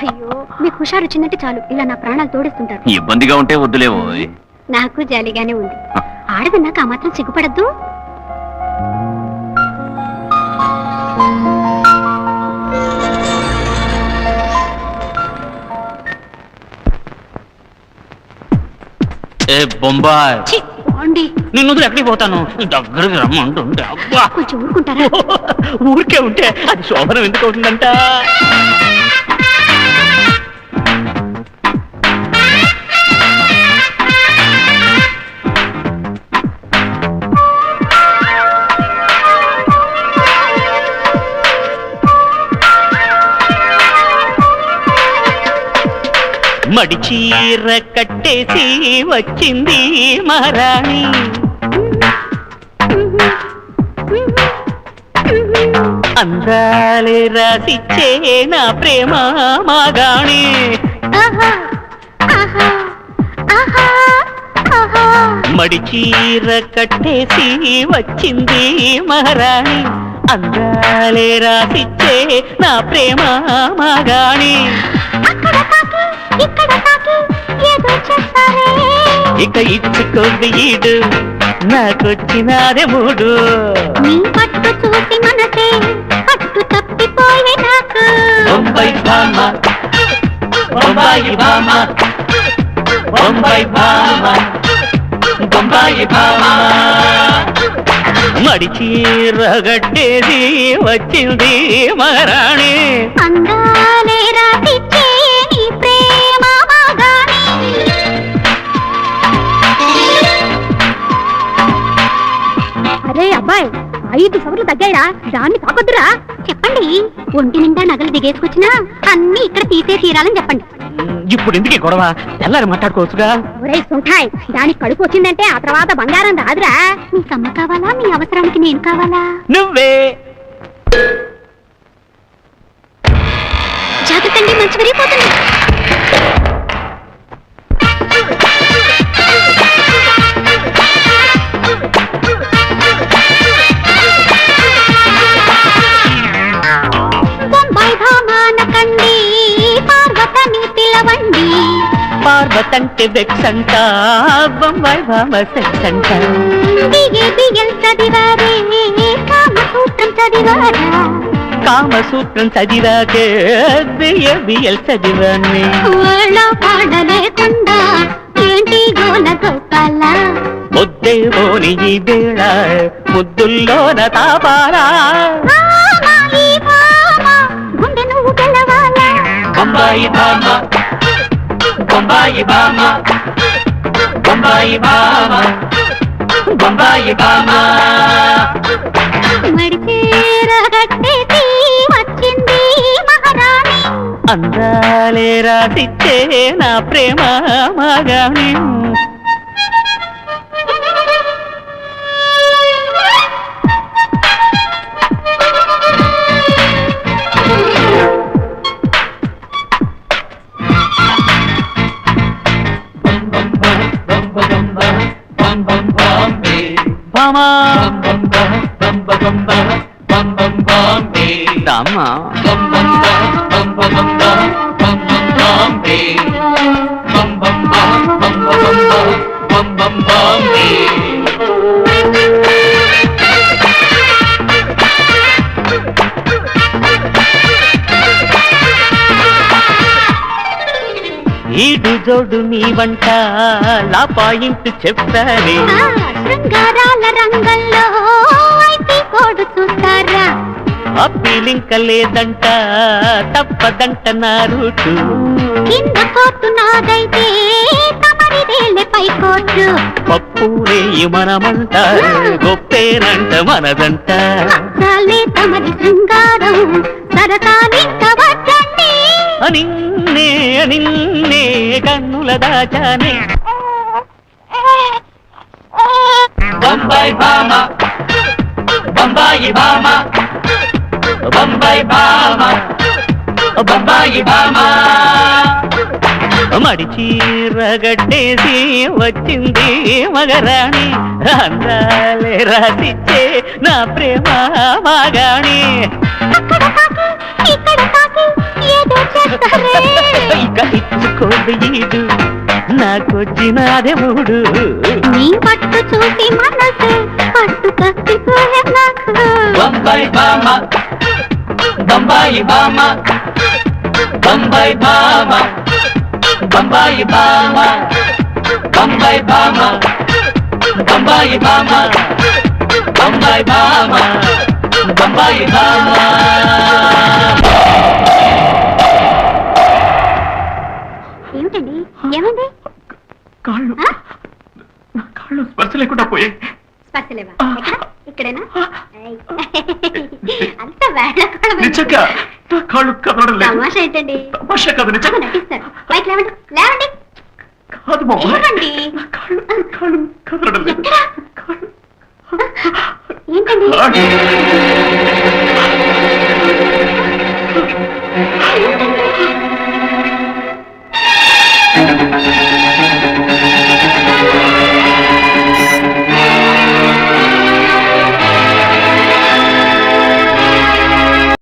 అయ్యో మీకు హుషారు వచ్చిందంటే చాలు. ఇలా నా ప్రాణాలు తోడిస్తుంటారు. ఇబ్బందిగా ఉంటే వద్దులేవో నాకు జాలీగానే ఉంది. ఆడదన్నాక ఆ మాత్రం సిగ్గుపడద్దు. ఏ బొంబాయ్. ఛీ, పోండి. నిన్ను వదిలి ఎక్కడికి పోతాను? దగ్గరికి రమ్మంటుంటే అబ్బా! కొంచెం ఊరుకుంటారా? ఊరికే ఉంటే అది శోభనం ఎందుకు అవుతుందంట? మడిచీర కట్టేసి వచ్చింది మహారాణి. అందాలే రాసిచ్చే నా ప్రేమ మాగాణి. మడిచీర కట్టేసి వచ్చింది మహారాణి. అందాలే రాసిచ్చే నా ప్రేమ మాగాణి. ఇక ఇచ్చుకోండి ఈడు. నాకొచ్చినాదే మూడు. నీ పట్టు చూసి మనసే పట్టు తప్పిపోయే నాకు. బొంబాయి భామ. బొంబాయి భామ. బొంబాయి భామ. బొంబాయి భామ. మడిచీర గట్టేది వచ్చింది మహారాణి. అందాలే రాసిచ్చే తగ్గాయిరా. దాన్ని కాకొద్దురా చెప్పండి ఒంటి నిండా నగలు దిగేసుకొచ్చినా అన్ని ఇక్కడ తీసే తీరాలని చెప్పండి. ఇప్పుడు ఎందుకు గొడవ? తెల్లారి మాట్లాడుకోవచ్చుగా. ఒరే సుంఠాయ్ దానికి కడుపు వచ్చిందంటే ఆ తర్వాత బంగారం రాదురా. నీకు అమ్మ కావాలా? నీ అవసరానికి నేను కావాలా? నువ్వే. జాగ్రత్త అండి మంచి విరిగిపోతుంది. పార్వతంటే వెక్సంట బొంబాయి భామ సెక్స్ అంట కామసూత్రం చదివాకే బియ్య బియ్యలు చదివాన్ని పాడలేకుండా ఏంటి గోల గోపాల? ముద్దే పోని ఈ వేళ ముద్దుల్లోన గెలవాలా? బొంబాయి భామ బొంబాయి భామ బొంబాయి భామ బొంబాయి మహారాణి. అందాలే రాసిచ్చే నా ప్రేమ మగాని. భామా ఈడు జోడు మీ వంట లా పాయింట్ చెప్తారే శృంగారాల రంగంలో అయితే కోడు చూస్తారా? అప్పీలింక లేదంట తప్పదంట నా రూటు. కింద కోర్టు నాదైతే తమరిదేలే పై కోర్టు. పప్పునే మనమంట గొప్పేనంట మనదంట. తమరి శృంగారం సరసాలింక పూల దాచానే మడిచి రగడ్డేసి వచ్చింది మగరాణి. అందాలే రాసిచ్చే నా ప్రేమ మగాణి ఇక ఇచ్చుకోదు ఇది తాకి ఏదో నాకొచ్చినాదే మూడు నీ పట్టు చూసి మనసే పట్టు కత్తిపోయే నాకు. బొంబాయి బామ బొంబాయి బామ బొంబాయి బామ బొంబాయి బామ బొంబాయి బామ బొంబాయి బామ బొంబాయి బామ బొంబాయి బామ. కాళ్ళు. ఆ? నా కాళ్ళు. స్పర్శ లేకుండా పోయాయి స్పర్శలేవా ఎక్కడ? ఇక్కడేనా? ఏయ్. అంత వేళ నా కాళ్ళు కదలడం లేదు తమాషా ఏంటండి? తమాషా కాదు నిజంగా. నటిస్తారు. పైకి లేవండి. లేవండి. కాదు బాబు. నా కాళ్ళు కాళ్ళు కదలడం లేదు ఎక్కడ? కాళ్ళు. ఏంటండి.